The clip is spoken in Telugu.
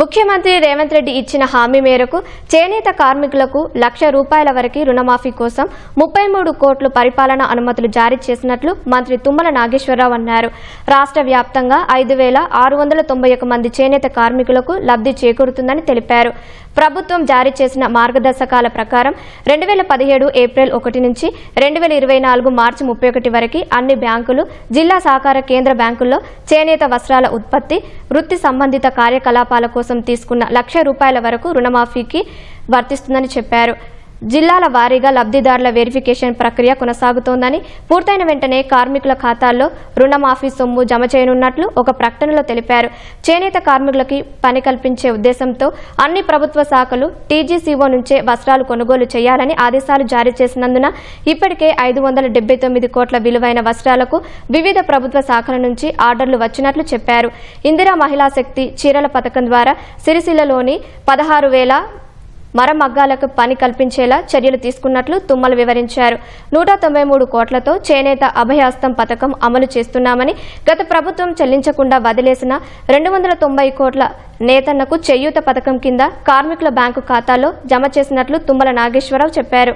ముఖ్యమంత్రి రేవంత్ రెడ్డి ఇచ్చిన హామీ మేరకు చేనేత కార్మికులకు లక్ష రూపాయల వరకు రుణమాఫీ కోసం ముప్పై మూడు కోట్లు పరిపాలన అనుమతులు జారీ చేసినట్లు మంత్రి తుమ్మల నాగేశ్వరరావు అన్నారు. రాష్ట్ర వ్యాప్తంగా ఐదు వేల ఆరు వందల తొంభై ఒక మంది చేనేత కార్మికులకు లబ్ధి చేకూరుతుందని తెలిపారు. ప్రభుత్వం జారీ చేసిన మార్గదర్శకాల ప్రకారం రెండు వేల పదిహేడు ఏప్రిల్ ఒకటి నుంచి రెండు వేల ఇరవై నాలుగు మార్చి ముప్పై ఒకటి వరకు అన్ని బ్యాంకులు జిల్లా సహకార కేంద్ర బ్యాంకుల్లో చేనేత వస్త్రాల ఉత్పత్తి వృత్తి సంబంధిత కార్యకలాపాల కోసం తీసుకున్న లక్ష రూపాయల వరకు రుణమాఫీకి వర్తిస్తుందని చెప్పారు. జిల్లాల వారీగా లబ్ధిదారుల వెరిఫికేషన్ ప్రక్రియ కొనసాగుతోందని పూర్తయిన వెంటనే కార్మికుల ఖాతాల్లో రుణమాఫీ సొమ్ము జమ చేయనున్నట్లు ఒక ప్రకటనలో తెలిపారు. చేనేత కార్మికులకి పని కల్పించే ఉద్దేశంతో అన్ని ప్రభుత్వ శాఖలు టీజీసీఓ నుంచే వస్త్రాలు కొనుగోలు చేయాలని ఆదేశాలు జారీ చేసినందున ఇప్పటికే ఐదు వందల తొమ్మిది కోట్ల విలువైన వస్త్రాలకు వివిధ ప్రభుత్వ శాఖల నుంచి ఆర్డర్లు వచ్చినట్లు చెప్పారు. ఇందిరా మహిళా శక్తి చీరల పథకం ద్వారా సిరిసిల్లలోని పదహారు వేల మరమగ్గాలకు పని కల్పించేలా చర్యలు తీసుకున్నట్లు తుమ్మలు వివరించారు. నూట తొంభై మూడు కోట్లతో చేనేత అభయాస్తం పథకం అమలు చేస్తున్నామని గత ప్రభుత్వం చెల్లించకుండా వదిలేసిన రెండు వందల తొంభై కోట్ల నేతన్నకు చేయూత పథకం కింద కార్మికుల బ్యాంకు ఖాతాలో జమ చేసినట్లు తుమ్మల నాగేశ్వరరావు చెప్పారు.